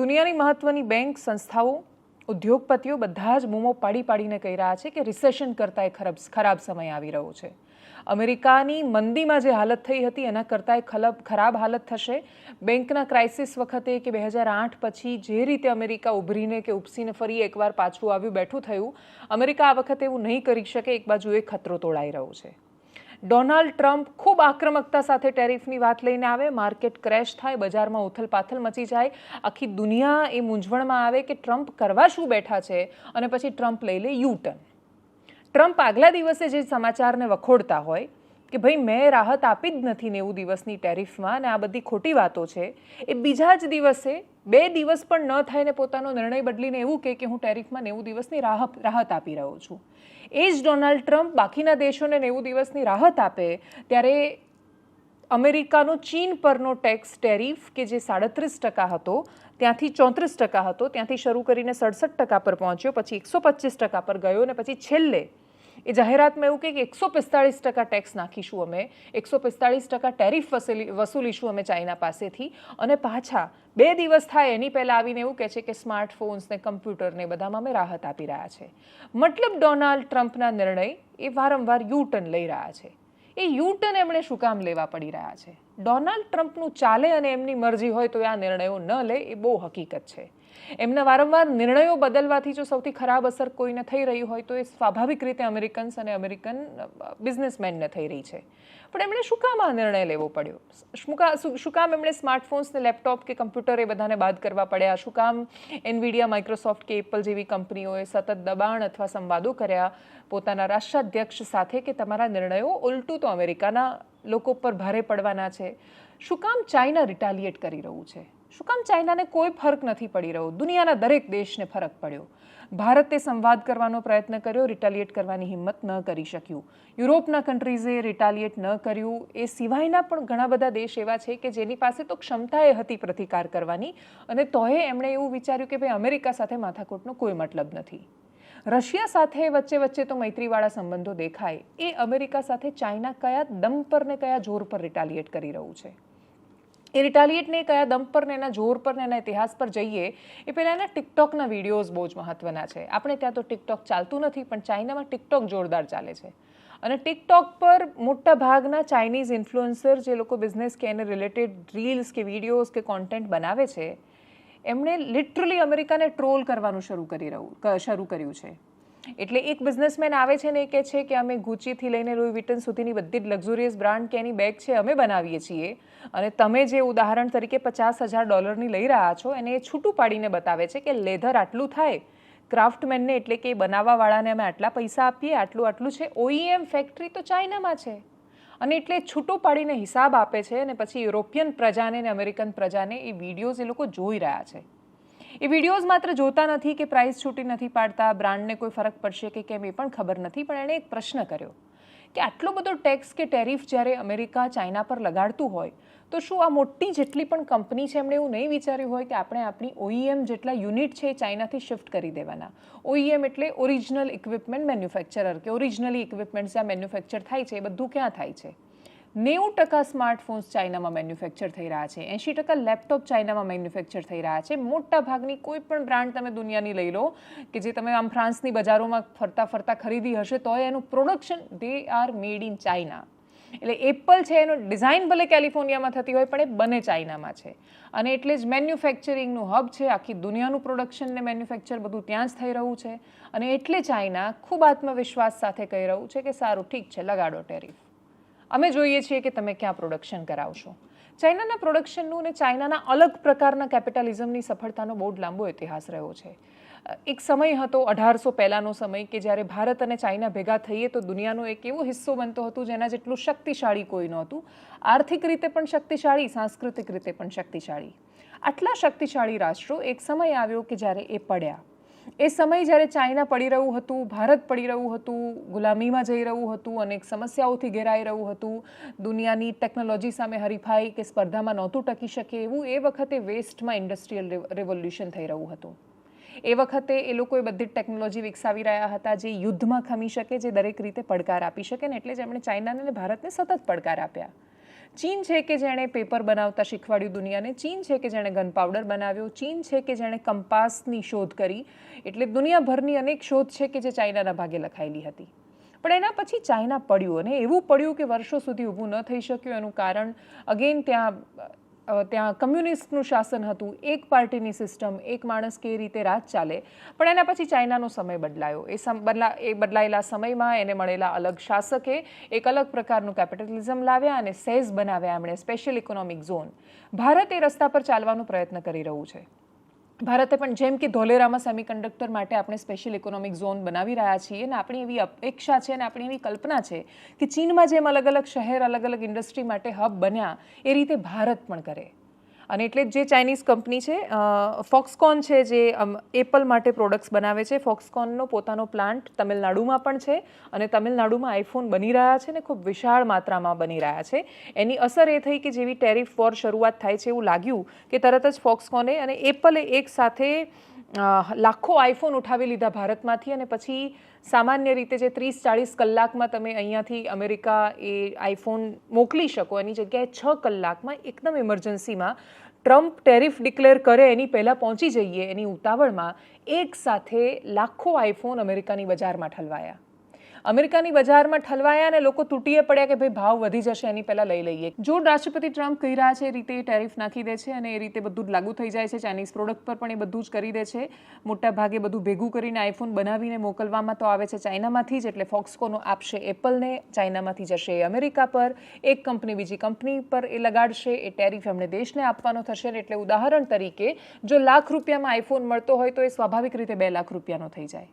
દુનિયાની મહત્વની બેંક સંસ્થાઓ, ઉદ્યોગપતિઓ બધા જ બૂમો પાડી પાડીને કહી રહ્યા છે કે રિસેશન કરતાં ખરાબ ખરાબ સમય આવી રહ્યો છે. અમેરિકાની મંદીમાં જે હાલત થઈ હતી, એના કરતાં ખલબ, ખરાબ હાલત થશે. બેંકના ક્રાઇસિસ વખતે કે બે હજાર આઠ પછી જે રીતે અમેરિકા ઉભરીને કે ઉપસીને ફરી એકવાર પાછું આવ્યું, બેઠું થયું, અમેરિકા આ વખતે એવું નહીં કરી શકે, એક બાજુ એ ખતરો તોડાઈ રહ્યો છે. ડોનાલ્ડ ટ્રમ્પ ખૂબ આક્રમકતા સાથે ટેરિફની વાત લઈને આવે, માર્કેટ ક્રેશ થાય, બજારમાં ઉથલપાથલ મચી જાય. આખી દુનિયા એ મૂંઝવણમાં આવે કે ટ્રમ્પ કરવા શું બેઠા છે અને પછી ટ્રમ્પ લઈ લે યુ ટર્ન. ટ્રમ્પ આગલા દિવસે જે સમાચારને વખોડતા હોય કે ભાઈ મેં રાહત આપી જ નથી નેવું દિવસની ટેરિફમાં અને આ બધી ખોટી વાતો છે. એ બીજા જ દિવસે, બે દિવસ પણ ન થઈને પોતાનો નિર્ણય બદલીને એવું કહે કે હું ટેરિફમાં નેવું દિવસની રાહત રાહત આપી રહ્યો છું. એ જ ડોનાલ્ડ ટ્રમ્પ બાકીના દેશોને નેવું દિવસની રાહત આપે ત્યારે અમેરિકાનો ચીન પરનો ટેક્સ ટેરિફ કે જે સાડત્રીસ ટકા હતો, ત્યાંથી ચોત્રીસ ટકા હતો, ત્યાંથી શરૂ કરીને સડસઠ ટકા પર પહોંચ્યો, પછી એકસો પચીસ ટકા પર ગયો અને પછી છેલ્લે એ જાહેરાતમાં એવું કે એકસો પિસ્તાળીસ ટકા ટેક્સ નાખીશું અમે, એકસો પિસ્તાળીસ ટકા ટેરિફ વસૂલી, વસૂલીશું અમે ચાઇના પાસેથી અને પાછા બે દિવસ થાય એની પહેલાં આવીને એવું કહે છે કે સ્માર્ટફોન્સ ને કમ્પ્યુટરને બધામાં અમે રાહત આપી રહ્યા છે. મતલબ ડોનાલ્ડ ટ્રમ્પના નિર્ણય એ વારંવાર યુ ટર્ન લઈ રહ્યા છે. એ યુ ટર્ન એમણે શું કામ લેવા પડી રહ્યા છે? ડોનાલ્ડ ટ્રમ્પનું ચાલે અને એમની મરજી હોય તો આ નિર્ણયો ન લે એ બહુ હકીકત છે. એમના વારંવાર નિર્ણયો બદલવાથી જો સૌથી ખરાબ અસર કોઈને થઈ રહી હોય તો એ સ્વાભાવિક રીતે અમેરિકન્સ અને અમેરિકન બિઝનેસમેનને થઈ રહી છે. પણ એમણે શું કામ આ નિર્ણય લેવો પડ્યો? શું કા, શું કામ એમણે સ્માર્ટફોન્સને લેપટોપ કે કમ્પ્યુટર એ બધાને બાદ કરવા પડ્યા? શું કામ એનવીડિયા માઇક્રોસોફ્ટ કે એપલ જેવી કંપનીઓએ સતત દબાણ અથવા સંવાદો કર્યા? પોતાના રાષ્ટ્રાધ્યક્ષ સાથે કે તમારા નિર્ણયો ઉલટું તો અમેરિકાના લોકો પર ભારે પડવાના છે? શું કામ ચાઇના રિટાલિએટ કરી રહ્યું છે? શું કામ ચાઇનાને કોઈ ફરક નથી પડી રહ્યો? દુનિયાના દરેક દેશને ફરક પડ્યો. ભારતે સંવાદ કરવાનો પ્રયત્ન કર્યો, રિટાલિએટ કરવાની હિંમત ન કરી શક્યું. યુરોપના કન્ટ્રીઝે રિટાલિએટ ન કર્યું. એ સિવાયના પણ ઘણા બધા દેશ એવા છે કે જેની પાસે તો ક્ષમતા એ હતી પ્રતિકાર કરવાની અને તોય એમણે એવું વિચાર્યું કે ભાઈ અમેરિકા સાથે માથાકૂટનો કોઈ મતલબ નથી. રશિયા સાથે વચ્ચે વચ્ચે તો મૈત્રીવાળા સંબંધો દેખાય. એ અમેરિકા સાથે ચાઇના કયા દમ પર ને કયા જોર પર રિટાલિએટ કરી રહ્યું છે? એ રિટાલિએટને કયા દમ પર ને એના જોર પર ને એના ઇતિહાસ પર જઈએ, એ પહેલાં એના ટિકટોકના વિડીયોઝ બહુ જ મહત્ત્વના છે. આપણે ત્યાં તો ટિકટોક ચાલતું નથી, પણ ચાઇનામાં ટિકટોક જોરદાર ચાલે છે. અને ટિકટોક પર મોટા ભાગના ચાઇનીઝ ઇન્ફ્લુઅન્સર જે લોકો બિઝનેસ કે એને રિલેટેડ રીલ્સ કે વિડીયોઝ કે કોન્ટેન્ટ બનાવે છે, એમણે લિટરલી અમેરિકાને ટ્રોલ કરવાનું શરૂ કરી રહ્યું શરૂ કર્યું છે. એટલે એક બિઝનેસમેન આવે છે ને એ કહે છે કે અમે ગુચીથી લઈને લુઈ વિટન સુધીની બધી જ લક્ઝુરિયસ બ્રાન્ડ કે એની બેગ છે અમે બનાવીએ છીએ. અને તમે જે ઉદાહરણ તરીકે પચાસ હજાર ડોલરની લઈ રહ્યા છો, એને એ છૂટું પાડીને બતાવે છે કે લેધર આટલું થાય ક્રાફ્ટમેનને એટલે કે બનાવવાવાળાને અમે આટલા પૈસા આપીએ, આટલું આટલું છે. ઓઈએમ ફેક્ટરી તો ચાઇનામાં છે. અને એટલે છૂટું પાડીને હિસાબ આપે છે અને પછી યુરોપિયન પ્રજાને અને અમેરિકન પ્રજાને એ વિડીયોઝ એ લોકો જોઈ રહ્યા છે. એ વિડીયોઝ માત્ર જોતા નથી કે પ્રાઇસ છૂટી નથી પાડતા બ્રાન્ડને કોઈ ફરક પડશે કે કેમ એ પણ ખબર નથી, પણ એણે એક પ્રશ્ન કર્યો કે આટલો બધો ટેક્સ કે ટેરિફ જ્યારે અમેરિકા, ચાઇના પર લગાડતું હોય, તો શું આ મોટી જેટલી પણ કંપની છે એમણે એવું નહીં વિચાર્યું હોય કે આપણે આપણી ઓઈએમ જેટલા યુનિટ છે એ ચાઇનાથી શિફ્ટ કરી દેવાના? ઓઈએમ એટલે ઓરિજિનલ ઇક્વિપમેન્ટ મેન્યુફેક્ચરર કે ઓરિજિનલી ઇક્વિપમેન્ટ જ્યાં મેન્યુફેક્ચર થાય છે એ બધું ક્યાં થાય છે? નેવું ટકા સ્માર્ટફોન્સ ચાઇનામાં મેન્યુફેક્ચર થઈ રહ્યા છે. એંશી ટકા લેપટોપ ચાઇનામાં મેન્યુફેક્ચર થઈ રહ્યા છે. મોટા ભાગની કોઈ પણ બ્રાન્ડ તમે દુનિયાની લઈ લો કે જે તમે આમ ફ્રાન્સની બજારોમાં ફરતા ફરતા ખરીદી હશે તો એનું production they are made in China એટલે એપલ છે, એનો ડિઝાઇન ભલે કેલિફોર્નિયામાં થતી હોય, પણ એ બને ચાઇનામાં છે. અને એટલે જ મેન્યુફેક્ચરિંગનું હબ છે. આખી દુનિયાનું પ્રોડક્શન ને મેન્યુફેક્ચર બધું ત્યાં જ થઈ રહ્યું છે. અને એટલે ચાઇના ખૂબ આત્મવિશ્વાસ સાથે કહી રહ્યું છે કે સારું, ઠીક છે, લગાડો ટેરિફ. અમે જોઈએ છીએ કે તમે ક્યાં પ્રોડક્શન કરાવશો. ચાઇનાના પ્રોડક્શનનું અને ચાઇનાના અલગ પ્રકારના કેપિટલિઝમની સફળતાનો બહુ લાંબો ઇતિહાસ રહ્યો છે. એક સમય હતો, અઢારસો પહેલાંનો સમય, કે જ્યારે ભારત અને ચાઇના ભેગા થઈએ તો દુનિયાનો એક એવો હિસ્સો બનતો હતો જેના જેટલું શક્તિશાળી કોઈ નહોતું, આર્થિક રીતે પણ શક્તિશાળી, સાંસ્કૃતિક રીતે પણ શક્તિશાળી. આટલા શક્તિશાળી રાષ્ટ્રો એક સમય આવ્યો કે જ્યારે એ પડ્યા. એ સમય જ્યારે ચાઇના પડી રહ્યું હતું, ભારત પડી રહ્યું હતું, ગુલામીમાં જઈ રહ્યું હતું, અનેક સમસ્યાઓથી ઘેરાઈ રહ્યું હતું, દુનિયાની ટેકનોલોજી સામે હરીફાઈ કે સ્પર્ધામાં નહોતું ટકી શકે એવું એ વખતે વેસ્ટમાં ઇન્ડસ્ટ્રીયલ રેવોલ્યુશન થઈ રહ્યું હતું. એ વખતે એ લોકોએ બધી જ ટેકનોલોજી વિકસાવી રહ્યા હતા જે યુદ્ધમાં ખમી શકે, જે દરેક રીતે પડકાર આપી શકે ને એટલે જ એમણે ચાઇનાને અને ભારતને સતત પડકાર આપ્યા. ચીન છે કે જેણે પેપર બનાવતા શીખવાડ્યું દુનિયાને? ચીન છે કે જેણે ગન પાવડર બનાવ્યો? ચીન છે કે જેણે કંપાસની શોધ કરી? એટલે દુનિયાભરની અનેક શોધ છે કે જે ચાઇનાના ભાગે લખાયેલી હતી. પણ એના પછી ચાઇના પડ્યું અને એવું પડ્યું કે વર્ષો સુધી ઊભું ન થઈ શક્યું. એનું કારણ અગેન ત્યાં ત્યાં કમ્યુનિસ્ટનું શાસન હતું, એક પાર્ટીની સિસ્ટમ, એક માણસ કે રીતે રાજ ચાલે. પણ એના પછી ચાઇનાનો સમય બદલાયો. એ બદલા, એ બદલાયેલા સમયમાં એને મળેલા અલગ શાસકે એક અલગ પ્રકારનું કેપિટલિઝમ લાવ્યા અને સેઝ બનાવ્યા એમણે, સ્પેશિયલ ઇકોનોમિક ઝોન. ભારત એ રસ્તા પર ચાલવાનો પ્રયત્ન કરી રહ્યું છે. ભારતે પણ જેમ કે ધોલેરામાં સેમિકન્ડક્ટર માટે આપણે સ્પેશિયલ ઇકોનોમિક ઝોન બનાવી રહ્યા છીએ અને આપણી એવી અપેક્ષા છે અને આપણી એવી કલ્પના છે કે ચીનમાં જેમ અલગ અલગ શહેર, અલગ અલગ ઇન્ડસ્ટ્રી માટે હબ બન્યા, એ રીતે ભારત પણ કરે. અને એટલે જ ચાઇનીઝ કંપની છે ફોક્સકોન છે જે એપલ માટે પ્રોડક્ટ્સ બનાવે છે ફોક્સકોનનો પોતાનો પ્લાન્ટ તમિલનાડુમાં પણ છે અને તમિલનાડુમાં આઈફોન બની રહ્યા છે ને ખૂબ વિશાળ માત્રામાં બની રહ્યા છે. એની અસર એ થઈ કે જેવી ટેરિફ વોર શરૂઆત થાય છે એવું લાગ્યું કે તરત જ ફોક્સકોને અને એપલે એક સાથે લાખો આઈફોન ઉઠાવી લીધા ભારતમાંથી અને પછી સામાન્ય રીતે જે ત્રીસ ચાળીસ કલાકમાં તમે અહીંયાથી અમેરિકા એ આઈફોન મોકલી શકો, એની જગ્યાએ છ કલાકમાં એકદમ ઇમરજન્સીમાં ટ્રમ્પ ટેરિફ ડિક્લેર કરે, એની પહેલાં પહોંચી જઈએ એની ઉતાવળમાં એક સાથે લાખો આઈફોન અમેરિકાની બજારમાં ઠલવાયા. અમેરિકાની બજારમાં ઠલવાયા અને લોકો તૂટીએ પડ્યા કે ભાઈ ભાવ વધી જશે એની પહેલાં લઈ લઈએ. જો રાષ્ટ્રપતિ ટ્રમ્પ કહી રહ્યા છે, એ રીતે ટેરિફ નાખી દે છે અને એ રીતે બધું લાગુ થઈ જાય છે. ચાઇનીઝ પ્રોડક્ટ પર પણ એ બધું જ કરી દે છે. મોટા ભાગે બધું ભેગું કરીને આઈફોન બનાવીને મોકલવામાં તો આવે છે ચાઇનામાંથી જ, એટલે ફોક્સકોનો આપશે એપલને, ચાઇનામાંથી જશે એ અમેરિકા પર. એક કંપની બીજી કંપની પર એ લગાડશે. એ ટેરિફ એમણે દેશને આપવાનો થશે એટલે ઉદાહરણ તરીકે, જો લાખ રૂપિયામાં આઈફોન મળતો હોય તો એ સ્વાભાવિક રીતે બે લાખ રૂપિયાનો થઈ જાય.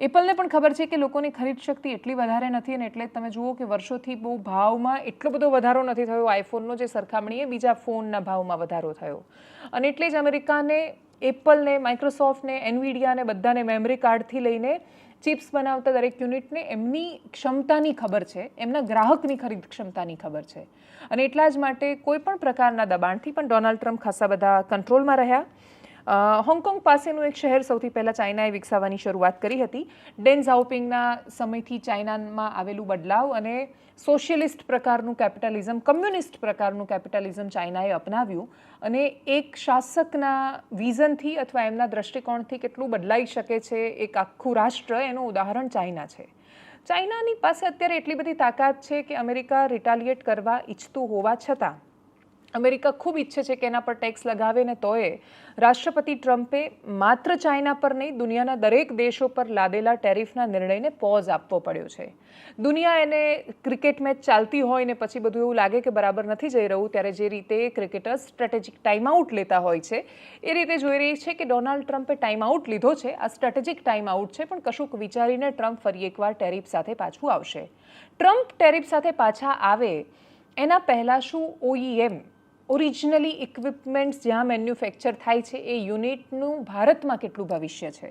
એપલને પણ ખબર છે કે લોકોની ખરીદ શક્તિ એટલી વધારે નથી અને એટલે તમે જુઓ કે વર્ષોથી બહુ ભાવમાં એટલો બધો વધારો નથી થયો આઈફોનનો જે સરખામણીએ બીજા ફોનના ભાવમાં વધારો થયો. અને એટલે જ અમેરિકાને, એપલને, માઇક્રોસોફ્ટને, એનવીડિયાને, બધાને મેમરી કાર્ડથી લઈને ચિપ્સ બનાવતા દરેક યુનિટને એમની ક્ષમતાની ખબર છે. એમના ગ્રાહકની ખરીદ ક્ષમતાની ખબર છે. અને એટલા જ માટે કોઈ પણ પ્રકારના દબાણથી પણ ડોનાલ્ડ ટ્રમ્પ ખાસા બધા કંટ્રોલમાં રહ્યા. હોંગકોંગ પાસેનું એક શહેર સૌથી પહેલાં ચાઇનાએ વિકસાવવાની શરૂઆત કરી હતી. ડેન ઝાઓપિંગના સમયથી ચાઇનામાં આવેલું બદલાવ અને સોશિયલિસ્ટ પ્રકારનું કેપિટલિઝમ, કમ્યુનિસ્ટ પ્રકારનું કેપિટલિઝમ ચાઇનાએ અપનાવ્યું અને એક શાસકના વિઝનથી અથવા એમના દ્રષ્ટિકોણથી કેટલું બદલાઈ શકે છે એક આખું રાષ્ટ્ર, એનું ઉદાહરણ ચાઇના છે. ચાઇનાની પાસે અત્યારે એટલી બધી તાકાત છે કે અમેરિકા રિટાલિએટ કરવા ઈચ્છતું હોવા છતાં અમેરિકા ખૂબ ઈચ્છે છે કે એના પર ટેક્સ લગાવે ને તોય રાષ્ટ્રપતિ ટ્રમ્પે માત્ર ચાઇના પર નહીં, દુનિયાના દરેક દેશો પર લાદેલા ટેરિફના નિર્ણયને પોઝ આપવો પડ્યો છે. દુનિયા એને ક્રિકેટ મેચ ચાલતી હોય ને પછી બધું એવું લાગે કે બરાબર નથી જઈ રહ્યું, ત્યારે જે રીતે ક્રિકેટર્સ સ્ટ્રેટેજિક ટાઈમ આઉટ લેતા હોય છે, એ રીતે જોઈ રહી છે કે ડોનાલ્ડ ટ્રમ્પે ટાઈમ આઉટ લીધો છે. આ સ્ટ્રેટેજિક ટાઈમ આઉટ છે, પણ કશુંક વિચારીને ટ્રમ્પ ફરી એકવાર ટેરિફ સાથે પાછું આવશે. ટ્રમ્પ ટેરિફ સાથે પાછા આવે એના પહેલાં શું ઓઈએમ ઓરિજિનલી ઇક્વિપમેન્ટ્સ જ્યાં મેન્યુફેક્ચર થાય છે એ યુનિટનું ભારતમાં કેટલું ભવિષ્ય છે?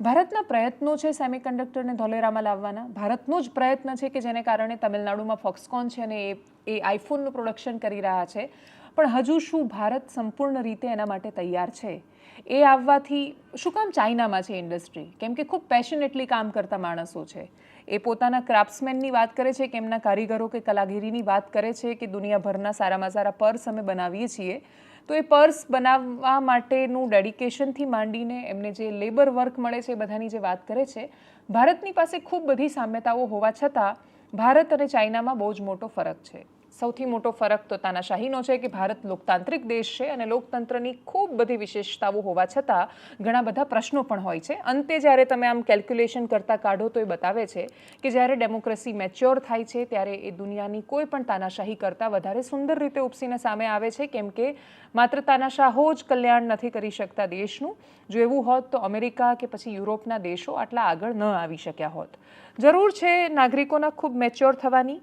ભારતના પ્રયત્નો છે સેમિકન્ડક્ટરને ધોલેરામાં લાવવાના? ભારતનો જ પ્રયત્ન છે કે જેને કારણે તમિલનાડુમાં ફોક્સકોન છે અને એ એ આઈફોનનું પ્રોડક્શન કરી રહ્યા છે. પણ હજુ શું ભારત સંપૂર્ણ રીતે એના માટે તૈયાર છે? એ આવવાથી શું કામ ચાઇનામાં છે ઇન્ડસ્ટ્રી? કેમ કે ખૂબ પેશનેટલી કામ કરતા માણસો છે. એ પોતાના ક્રાફ્ટ્સમેનની વાત કરે છે, કે એમના કારીગરો કે કલાગીરીની વાત કરે છે, કે દુનિયાભરના સારામાં સારા પર્સ અમે બનાવીએ છીએ. તો એ પર્સ બનાવવા માટેનું ડેડિકેશનથી માંડીને એમને જે લેબર વર્ક મળે છે, એ બધાની જે વાત કરે છે, ભારતની પાસે ખૂબ બધી સામ્યતાઓ હોવા છતાં ભારત અને ચાઇનામાં બહુ જ મોટો ફરક છે. સૌથી મોટો ફરક તો તાનાશાહીનો છે કે ભારત લોકતાંત્રિક દેશ છે અને લોકતંત્રની ખૂબ બધી વિશેષતાઓ હોવા છતાં ઘણા બધા પ્રશ્નો પણ હોય છે. અંતે જ્યારે તમે આમ કેલ્ક્યુલેશન કરતાં કાઢો તો એ બતાવે છે કે જ્યારે ડેમોક્રેસી મેચ્યોર થાય છે ત્યારે એ દુનિયાની કોઈ પણ તાનાશાહી કરતાં વધારે સુંદર રીતે ઉપસીને સામે આવે છે. કેમ કે માત્ર તાનાશાહો જ કલ્યાણ નથી કરી શકતા દેશનું. જો એવું હોત તો અમેરિકા કે પછી યુરોપના દેશો આટલા આગળ ન આવી શક્યા હોત. જરૂર છે નાગરિકોના ખૂબ મેચ્યોર થવાની.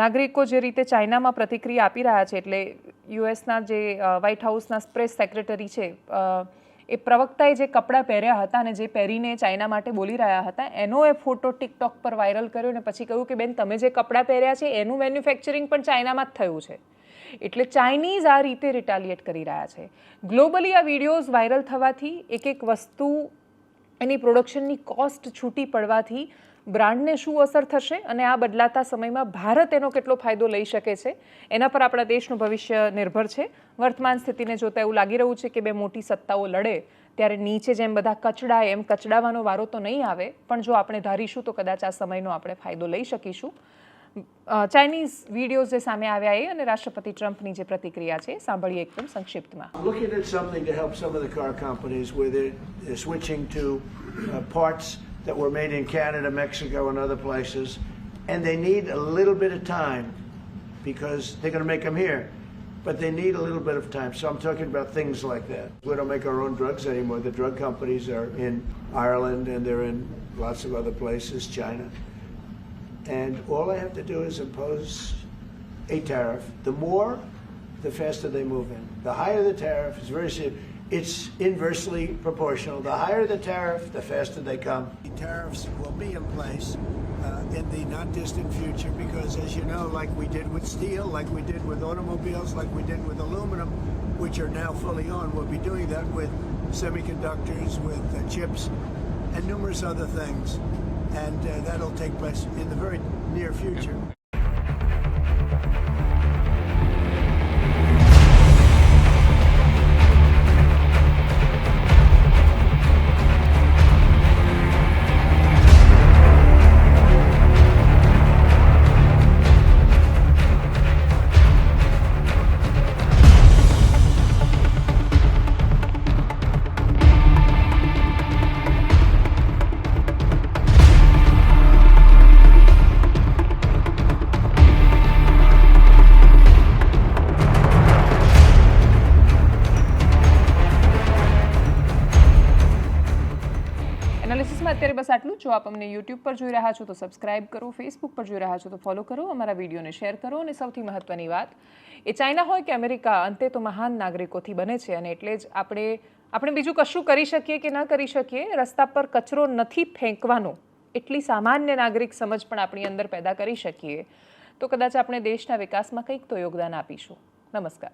નાગરિકો જે રીતે ચાઇનામાં પ્રતિક્રિયા આપી રહ્યા છે, એટલે યુએસના જે વ્હાઇટ હાઉસના પ્રેસ સેક્રેટરી છે એ પ્રવક્તાએ જે કપડાં પહેર્યા હતા અને જે પહેરીને ચાઇના માટે બોલી રહ્યા હતા, એનો એ ફોટો ટિકટોક પર વાયરલ કર્યો અને પછી કહ્યું કે, બેન, તમે જે કપડાં પહેર્યા છે, એનું મેન્યુફેક્ચરિંગ પણ ચાઇનામાં જ થયું છે. એટલે ચાઇનીઝ આ રીતે રિટાલિએટ કરી રહ્યા છે. ગ્લોબલી આ વિડીયોઝ વાયરલ થવાથી એક એક વસ્તુ એની પ્રોડક્શનની કોસ્ટ છૂટી પડવાથી બ્રાન્ડને શું અસર થશે અને આ બદલાતા સમયમાં ભારત એનો કેટલો ફાયદો લઈ શકે છે? એના પર આપણા દેશનું ભવિષ્ય નિર્ભર છે. વર્તમાન સ્થિતિને જોતા એવું લાગી રહ્યું છે કે બે મોટી સત્તાઓ લડે, ત્યારે નીચે જેમ બધા કચડાય, એમ કચડાવાનો વારો તો નહીં આવે, પણ જો આપણે ધારીશું તો કદાચ આ સમયનો આપણે ફાયદો લઈ શકીશું. ચાઇનીઝ વિડીયોઝ જે સામે આવ્યા એ અને રાષ્ટ્રપતિ ટ્રમ્પની જે પ્રતિક્રિયા છે, સાંભળીએ એકદમ સંક્ષિપ્તમાં. That were made in Canada, Mexico, and other places, and they need a little bit of time because they're going to make them here, but they need a little bit of time. So I'm talking about things like that. We don't make our own drugs anymore. The drug companies are in Ireland and they're in lots of other places, China. And all I have to do is impose a tariff. The more, the faster they move in. The higher the tariff is very simple. It's inversely proportional. The higher the tariff, the faster they come. The tariffs will be in place uh, in the not distant future because, as you know, like we did with steel, like we did with automobiles, like we did with aluminum, which are now fully on, we'll be doing that with semiconductors, with uh, chips, and numerous other things. And uh, that'll take place in the very near future. આટલું જો. આપ અમને YouTube પર જોઈ રહ્યા છો, તો subscribe કરો ફેસબુક પર જોઈ રહ્યા છો, તો ફોલો કરો, અમારા વિડીયોને શેર કરો. અને સૌથી મહત્વની વાત, એ ચાઇના હોય કે અમેરિકા, અંતે તો મહાન નાગરિકોથી બને છે. અને એટલે જ આપણે આપણે બીજું કશું કરી શકીએ કે ન કરી શકીએ, રસ્તા પર કચરો નથી ફેંકવાનો, એટલી સામાન્ય નાગરિક સમજ પણ આપણી અંદર પેદા કરી શકીએ. તો કદાચ આપણે દેશના વિકાસમાં કંઈક તો યોગદાન આપીશું. નમસ્કાર.